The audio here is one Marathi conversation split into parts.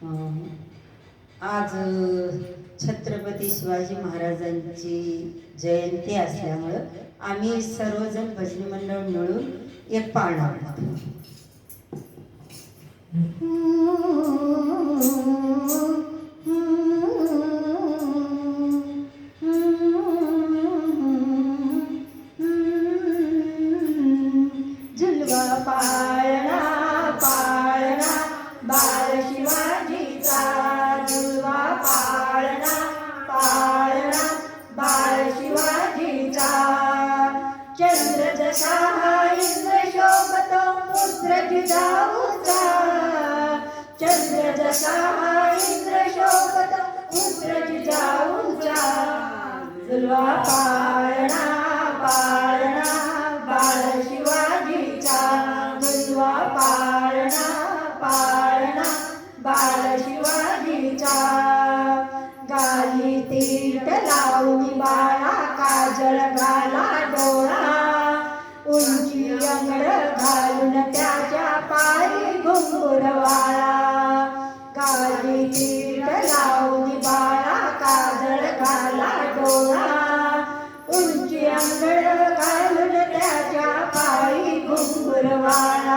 आज छत्रपती शिवाजी महाराजांची जयंती असल्यामुळं आम्ही सर्वजण भजनी मंडळ मिळून एक पाळणा म्हणतो झुलवा पाळणा पुत्र जिजाऊचा चंद्र जसा हा इंद्र शोभतो पुत्र जिजाऊचा झुलवा पाळणा पाळणा बाळ शिवाजीचा झुलवा पाळणा पाळणा बाळ शिवाजीचा गाली तीट लावून बाळा काजळ घाला डोळा उंची अंगड घुंगुरवाळा गाली तीट लावून बाळा काजळ घाला डोळा. उंची अंगड घालून त्याच्या पायी घुंगुरवाळा.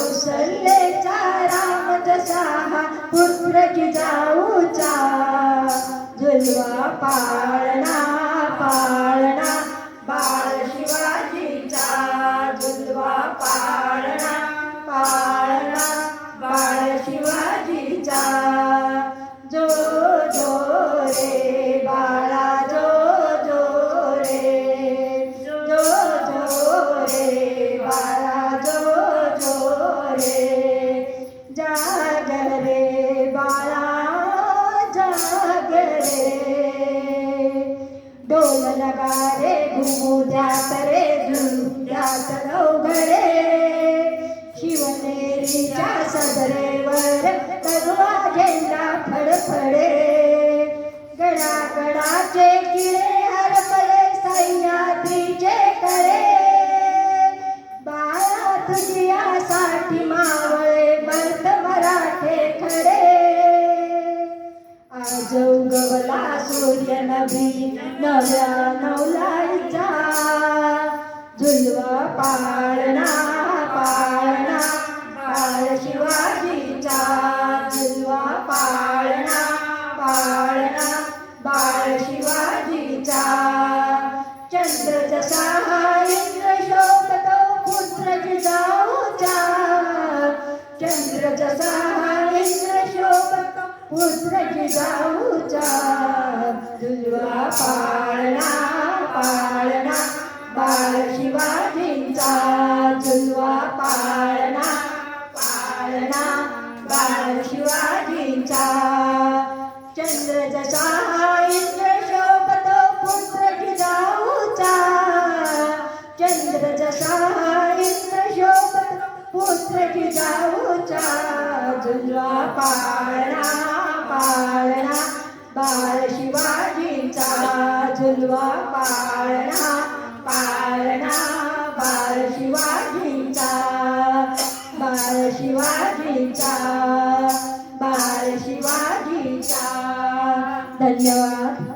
कौशल्येचा राम जसा हा पुत्र जाऊचा जुलवा पाळणा पाळणा बाळ शिवाजीचा. जुलवा पाळणा पाळणा बाळ शिवाजीचा. डोल घुमू जात रे जात अवघडे शिवनेरीच्या सदरेवर तरुवा झेंडा फडफडे. गडागडाचे किडे हरपले सह्याद्रीचे कळे बाळा तुझ्यासाठी मावळे उगवला सूर्य नवी नव्या नवलाईचा. झुलवा पाळणा पाळणा बाळ शिवाजीचा. झुलवा पाळणा पाळणा बाळ शिवाजीचा. चंद्र जसा हा इंद्र शोभतो पुत्र जिजाऊचा. चंद्र जसा शोभतो पुत्र जिजाऊचा झुलवा पाळणा पाळणा बाळ शिवाजींचा झुलवा पाळणा पाळणा बाळ शिवाजींचा. चंद्र जसा हा इंद्र शोभतो पुत्र जिजाऊचा चंद्र जसा हा इंद्र शोभतो पुत्र जिजाऊचा झुलवा पाळणा पाळणा बाळ शिवाजींचा झुलवा पाळणा पाळणा बाळ शिवाजींचा बाळ शिवाजींचा बाळ शिवाजींचा. धन्यवाद.